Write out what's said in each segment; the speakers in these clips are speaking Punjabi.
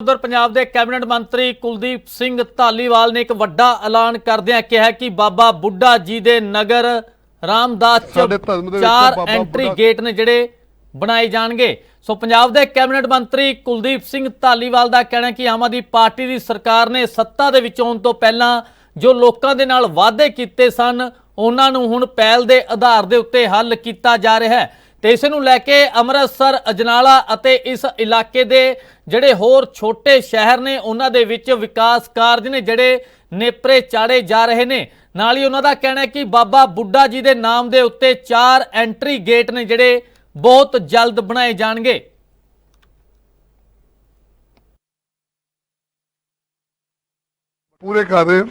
ਉਧਰ ਪੰਜਾਬ ਦੇ ਕੈਬਨਿਟ ਮੰਤਰੀ ਕੁਲਦੀਪ ਸਿੰਘ ਧਾਲੀਵਾਲ ਨੇ ਇੱਕ ਵੱਡਾ ਐਲਾਨ ਕਰਦਿਆਂ ਕਿਹਾ ਕਿ ਬਾਬਾ ਬੁੱਢਾ ਜੀ ਦੇ ਨਗਰ ਰਾਮਦਾਸ ਚ ਚਾਰ ਐਂਟਰੀ ਗੇਟ ਨੇ ਜਿਹੜੇ ਬਣਾਏ ਜਾਣਗੇ। ਸੋ ਪੰਜਾਬ ਦੇ ਕੈਬਨਿਟ ਮੰਤਰੀ ਕੁਲਦੀਪ ਸਿੰਘ ਧਾਲੀਵਾਲ ਦਾ ਕਹਿਣਾ ਕਿ ਆਮ ਆਦਮੀ ਪਾਰਟੀ ਦੀ ਸਰਕਾਰ ਨੇ ਸੱਤਾ ਦੇ ਵਿੱਚ ਆਉਣ ਤੋਂ ਪਹਿਲਾਂ ਜੋ ਲੋਕਾਂ ਦੇ ਨਾਲ ਵਾਅਦੇ ਕੀਤੇ ਸਨ ਉਹਨਾਂ ਨੂੰ ਹੁਣ ਪਹਿਲ ਦੇ ਆਧਾਰ ਦੇ ਉੱਤੇ ਹੱਲ ਕੀਤਾ ਜਾ ਰਿਹਾ ਹੈ। ਤੇ ਇਸ ਨੂੰ ਲੈ ਕੇ ਅੰਮ੍ਰਿਤਸਰ, ਅਜਨਾਲਾ ਅਤੇ ਇਸ ਇਲਾਕੇ ਦੇ ਜਿਹੜੇ ਹੋਰ ਛੋਟੇ ਸ਼ਹਿਰ ਨੇ, ਉਹਨਾਂ ਦੇ ਵਿੱਚ ਵਿਕਾਸ ਕਾਰਜ ਨੇ, ਜਿਹੜੇ ਨੇਪਰੇ ਚਾੜੇ ਜਾ ਰਹੇ ਨੇ। ਨਾਲ ਹੀ ਉਹਨਾਂ ਦਾ ਕਹਿਣਾ ਹੈ ਕਿ ਬਾਬਾ ਬੁੱਢਾ ਜੀ ਦੇ ਨਾਮ ਦੇ ਉੱਤੇ ਚਾਰ ਐਂਟਰੀ ਗੇਟ ਨੇ, ਜਿਹੜੇ ਬਹੁਤ ਜਲਦ ਬਣਾਏ ਜਾਣਗੇ। ਪੂਰੇ ਕਰ ਰਹੇ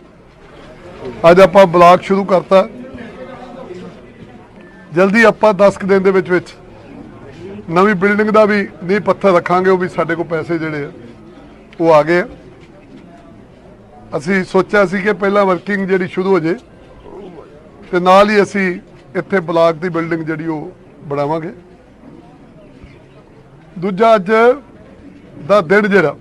ਅੱਜ ਆਪਾਂ ਬਲਾਕ ਸ਼ੁਰੂ ਕਰਤਾ। ਜਲਦੀ ਆਪਾਂ 10 ਕੁ ਦਿਨ ਦੇ ਵਿੱਚ ਵਿੱਚ ਨਵੀਂ ਬਿਲਡਿੰਗ ਦਾ ਵੀ ਨੀਂਹ ਪੱਥਰ ਰੱਖਾਂਗੇ, ਉਹ ਵੀ ਸਾਡੇ ਕੋਲ ਪੈਸੇ ਜਿਹੜੇ ਆ, ਉਹ ਆ ਗਏ ਆ। ਅਸੀਂ ਸੋਚਿਆ ਸੀ ਕਿ ਪਹਿਲਾਂ ਵਰਕਿੰਗ ਜਿਹੜੀ ਸ਼ੁਰੂ ਹੋ ਜੇ, ਤੇ ਨਾਲ ਹੀ ਅਸੀਂ ਇੱਥੇ ਬਲਾਕ ਦੀ ਬਿਲਡਿੰਗ ਜਿਹੜੀ ਉਹ ਬਣਾਵਾਂਗੇ ਦੂਜਾ ਅੱਜ ਦਾ ਦਿਨ ਜਿਹੜਾ,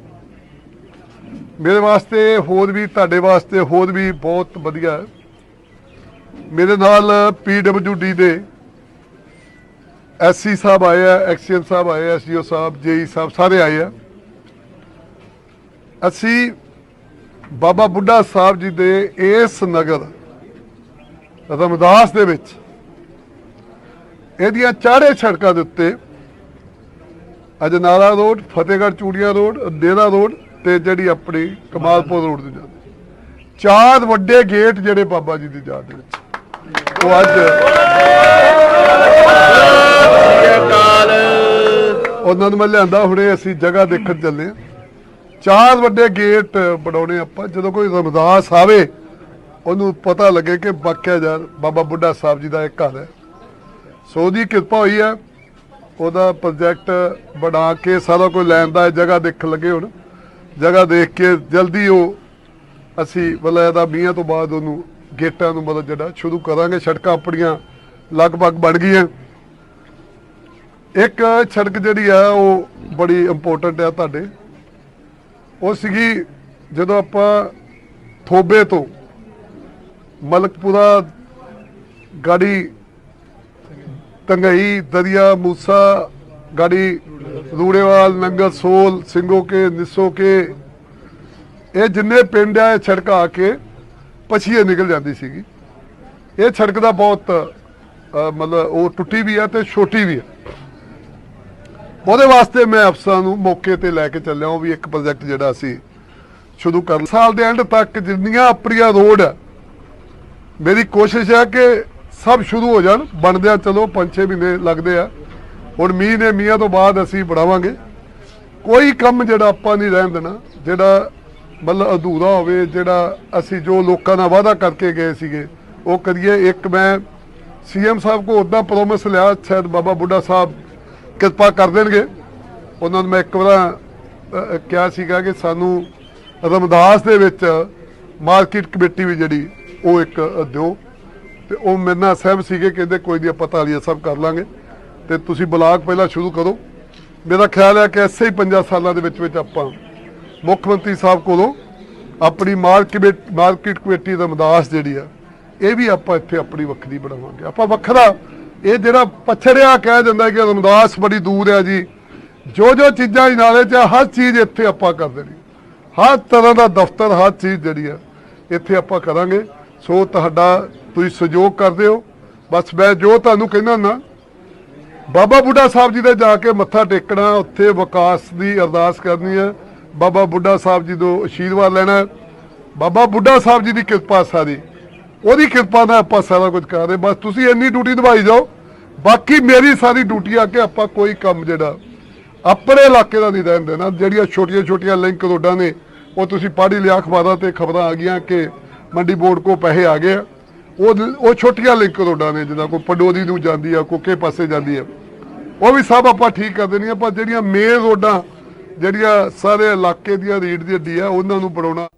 ਮੇਰੇ ਵਾਸਤੇ ਹੋਰ ਵੀ, ਤੁਹਾਡੇ ਵਾਸਤੇ ਹੋਰ ਵੀ ਬਹੁਤ ਵਧੀਆ ਮੇਰੇ ਨਾਲ ਪੀਡਬਲਯੂਡੀ ਦੇ ਐਸਸੀ ਸਾਹਿਬ ਆਏ ਆ ਐਕਸੀਅਨ ਸਾਹਿਬ ਆਏ ਆ ਐਸਡੀਓ ਸਾਹਿਬ, ਜੇਈ ਸਾਹਿਬ ਸਾਰੇ ਆਏ ਆ। ਅਸੀਂ ਬਾਬਾ ਬੁੱਢਾ ਸਾਹਿਬ ਜੀ ਦੇ ਇਸ ਨਗਰ ਰਮਦਾਸ ਦੇ ਵਿੱਚ, ਇਹਦੀਆਂ ਚਾਰੇ ਸੜਕਾਂ ਦੇ ਉੱਤੇ ਅਜਨਾਲਾ ਰੋਡ, ਫਤਿਹਗੜ੍ਹ ਚੂੜੀਆਂ ਰੋਡ, ਡੇਰਾ ਰੋਡ ਤੇ ਜਿਹੜੀ ਆਪਣੀ ਕਮਾਲਪੁਰ ਰੋਡ ਤੇ ਜਾਂਦੀ। ਚਾਰ ਵੱਡੇ ਗੇਟ ਜਿਹੜੇ ਬਾਬਾ ਜੀ ਦੀ ਯਾਦ ਦੇ ਵਿੱਚ। ਉਹ ਅੱਜ ਉਹਨਾਂ ਨੂੰ ਮੈਂ ਲਿਆਂਦਾ, ਹੁਣੇ ਅਸੀਂ ਜਗ੍ਹਾ ਦੇਖਣ ਚੱਲੇ ਆ ਚਾਰ ਵੱਡੇ ਗੇਟ ਬਣਾਉਣੇ ਆਪਾਂ, ਜਦੋਂ ਕੋਈ ਰਮਦਾਸ ਆਵੇ, ਉਹਨੂੰ ਪਤਾ ਲੱਗੇ ਕਿ ਵਾਕਿਆ ਯਾਰ ਬਾਬਾ ਬੁੱਢਾ ਸਾਹਿਬ ਜੀ ਦਾ ਇੱਕ ਘਰ ਹੈ। ਸੋ ਉਹਦੀ ਕਿਰਪਾ ਹੋਈ ਹੈ, ਉਹਦਾ ਪ੍ਰੋਜੈਕਟ ਬਣਾ ਕੇ ਸਾਰਾ ਕੁਝ ਲੈਣ ਦਾ ਜਗ੍ਹਾ ਦੇਖਣ ਲੱਗੇ ਹੁਣ। ਜਗ੍ਹਾ ਦੇਖ ਕੇ ਜਲਦੀ ਉਹ ਅਸੀਂ ਮਤਲਬ ਇਹਦਾ ਮੀਆਂ ਤੋਂ ਬਾਅਦ ਉਹਨੂੰ ਗੇਟਾਂ ਨੂੰ ਮਤਲਬ ਜਿਹੜਾ ਸ਼ੁਰੂ ਕਰਾਂਗੇ, ਸੜਕਾਂ ਆਪਣੀਆਂ ਲਗਭਗ ਬਣ ਗਈਆਂ। ਇੱਕ ਸੜਕ ਜਿਹੜੀ ਆ, ਉਹ ਬੜੀ ਇੰਪੋਰਟੈਂਟ ਆ ਤੁਹਾਡੇ। ਉਹ ਸੀਗੀ ਜਦੋਂ ਆਪਾਂ ਥੋਬੇ ਤੋਂ ਮਲਕਪੁਰਾ ਗਾੜੀ ਤੰਗਈ, ਦਰਿਆ, ਮੂਸਾ, ਗਾੜੀ ਰੂੜੇਵਾਲ, ਨੰਗਲ, ਸੋਲ ਸਿੰਘੋ ਕੇ ਨਿਸੋ ਕੇ ਇਹ ਜਿੰਨੇ ਪਿੰਡ ਆ, ਇਹ ਸੜਕ ਆ ਕੇ ਪਛੀਏ ਨਿਕਲ ਜਾਂਦੀ ਸੀਗੀ। ਇਹ ਸੜਕ ਦਾ ਬਹੁਤ ਮਤਲਬ ਉਹ ਟੁੱਟੀ ਵੀ ਆ ਤੇ ਛੋਟੀ ਵੀ ਆ। ਉਹਦੇ ਵਾਸਤੇ ਮੈਂ ਅਫਸਰਾਂ ਨੂੰ ਮੌਕੇ ਤੇ ਲੈ ਕੇ ਚੱਲਿਆ ਉਹ ਵੀ ਇੱਕ ਪ੍ਰੋਜੈਕਟ ਜਿਹੜਾ ਅਸੀਂ ਸ਼ੁਰੂ ਕਰ ਸਾਲ ਦੇ ਐਂਡ ਤੱਕ ਜਿੰਨੀਆਂ ਆਪਣੀਆਂ ਰੋਡ ਆ, ਮੇਰੀ ਕੋਸ਼ਿਸ਼ ਹੈ ਕਿ ਸਭ ਸ਼ੁਰੂ ਹੋ ਜਾਣ, ਬਣਦਿਆਂ ਚਲੋ 5-6 ਮਹੀਨੇ ਲੱਗਦੇ ਆ। ਹੁਣ ਮੀਂਹ ਨੇ ਮੀਆਂ ਤੋਂ ਬਾਅਦ ਅਸੀਂ ਬਣਾਵਾਂਗੇ। ਕੋਈ ਕੰਮ ਜਿਹੜਾ ਆਪਾਂ ਨਹੀਂ ਰਹਿਣ ਦੇਣਾ, ਜਿਹੜਾ ਮਤਲਬ ਅਧੂਰਾ ਹੋਵੇ, ਜਿਹੜਾ ਅਸੀਂ ਜੋ ਲੋਕਾਂ ਨਾਲ ਵਾਅਦਾ ਕਰਕੇ ਗਏ ਸੀਗੇ, ਉਹ ਕਰੀਏ। ਇੱਕ ਮੈਂ ਸੀਐਮ ਸਾਹਿਬ ਕੋ ਉਦਾਂ ਪ੍ਰੋਮਿਸ ਲਿਆ, ਸ਼ਾਇਦ ਬਾਬਾ ਬੁੱਢਾ ਸਾਹਿਬ ਕਿਰਪਾ ਕਰ ਦੇਣਗੇ। ਉਹਨਾਂ ਨੂੰ ਮੈਂ ਇੱਕ ਵਾਰ ਕਿਹਾ ਸੀਗਾ ਕਿ ਸਾਨੂੰ ਰਮਦਾਸ ਦੇ ਵਿੱਚ ਮਾਰਕੀਟ ਕਮੇਟੀ ਵੀ ਜਿਹੜੀ, ਉਹ ਇੱਕ ਦਿਓ। ਤੇ ਉਹ ਮੇਰੇ ਨਾਲ ਸਹਿਬ ਸੀਗੇ ਕਹਿੰਦੇ ਕੋਈ ਨਹੀਂ ਆਪਾਂ ਤਾਲੀਆ ਸਭ ਕਰ ਲਾਂਗੇ। ਤੇ ਤੁਸੀਂ ਬਲਾਕ ਪਹਿਲਾਂ ਸ਼ੁਰੂ ਕਰੋ। ਮੇਰਾ ਖਿਆਲ ਹੈ ਕਿ ਐਸੇ ਹੀ 5 ਸਾਲਾਂ ਦੇ ਵਿੱਚ ਵਿੱਚ ਆਪਾਂ ਮੁੱਖ ਮੰਤਰੀ ਸਾਹਿਬ ਕੋਲੋਂ ਆਪਣੀ ਮਾਰਕੀਟ ਮਾਰਕੀਟ ਕਮੇਟੀ ਰਮਦਾਸ ਜਿਹੜੀ ਆ, ਇਹ ਵੀ ਆਪਾਂ ਇੱਥੇ ਆਪਣੀ ਵੱਖਰੀ ਬਣਾਵਾਂਗੇ। ਆਪਾਂ ਵੱਖਰਾ ਇਹ ਜਿਹੜਾ ਪਛੜਿਆ ਕਹਿ ਦਿੰਦਾ ਕਿ ਰਮਦਾਸ ਬੜੀ ਦੂਰ ਹੈ ਜੀ। ਜੋ ਜੋ ਚੀਜ਼ਾਂ ਹੀ ਨਾਲੇ ਚ ਆ, ਹਰ ਚੀਜ਼ ਇੱਥੇ ਆਪਾਂ ਕਰ ਦੇਣੀ ਹਰ ਤਰ੍ਹਾਂ ਦਾ ਦਫ਼ਤਰ ਹਰ ਚੀਜ਼ ਜਿਹੜੀ ਆ ਇੱਥੇ ਆਪਾਂ ਕਰਾਂਗੇ। ਸੋ ਤੁਹਾਡਾ ਤੁਸੀਂ ਸਹਿਯੋਗ ਕਰਦੇ ਹੋ। ਬਸ ਮੈਂ ਜੋ ਤੁਹਾਨੂੰ ਕਹਿੰਦਾ ਨਾ ਬਾਬਾ ਬੁੱਢਾ ਸਾਹਿਬ ਜੀ ਦੇ ਜਾ ਕੇ ਮੱਥਾ ਟੇਕਣਾ ਉੱਥੇ ਵਿਕਾਸ ਦੀ ਅਰਦਾਸ ਕਰਨੀ ਹੈ ਬਾਬਾ ਬੁੱਢਾ ਸਾਹਿਬ ਜੀ ਤੋਂ ਆਸ਼ੀਰਵਾਦ ਲੈਣਾ। ਬਾਬਾ ਬੁੱਢਾ ਸਾਹਿਬ ਜੀ ਦੀ ਕਿਰਪਾ ਸਾਰੀ। ਉਹਦੀ ਕਿਰਪਾ ਨਾਲ ਆਪਾਂ ਸਾਰਾ ਕੁਝ ਕਰ ਰਹੇ ਬਸ ਤੁਸੀਂ ਇੰਨੀ ਡਿਊਟੀ ਨਿਭਾਈ ਜਾਓ। ਬਾਕੀ ਮੇਰੀ ਸਾਰੀ ਡਿਊਟੀ ਆ ਕਿ ਆਪਾਂ ਕੋਈ ਕੰਮ ਜਿਹੜਾ ਆਪਣੇ ਇਲਾਕੇ ਦਾ ਨਹੀਂ ਰਹਿਣ ਦੇਣਾ। ਜਿਹੜੀਆਂ ਛੋਟੀਆਂ ਛੋਟੀਆਂ ਲਿੰਕ ਰੋਡਾਂ ਨੇ, ਉਹ ਤੁਸੀਂ ਪੜ੍ਹ ਲਿਆ ਅਖਬਾਰਾਂ ਤੇ ਖਬਰਾਂ ਆ ਗਈਆਂ ਕਿ ਮੰਡੀ ਬੋਰਡ ਕੋ ਪੈਸੇ ਆ ਗਏ ਆ। ਉਹ ਉਹ ਛੋਟੀਆਂ ਲਿੰਕ ਰੋਡਾਂ ਨੇ ਜਿੱਦਾਂ ਕੋਈ ਪੰਡੋਰੀ ਨੂੰ ਜਾਂਦੀ ਆ ਕੋਕੇ ਪਾਸੇ ਜਾਂਦੀ ਆ। ਉਹ ਵੀ ਸਭ ਆਪਾਂ ਠੀਕ ਕਰ ਦੇਣੀਆਂ, ਪਰ ਜਿਹੜੀਆਂ ਮੇਨ ਰੋਡਾਂ, ਜਿਹੜੀਆਂ ਸਾਰੇ ਇਲਾਕੇ ਦੀਆਂ ਰੀੜ ਦੀ ਹੱਡੀ ਆ, ਉਹਨਾਂ ਨੂੰ ਬਣਾਉਣਾ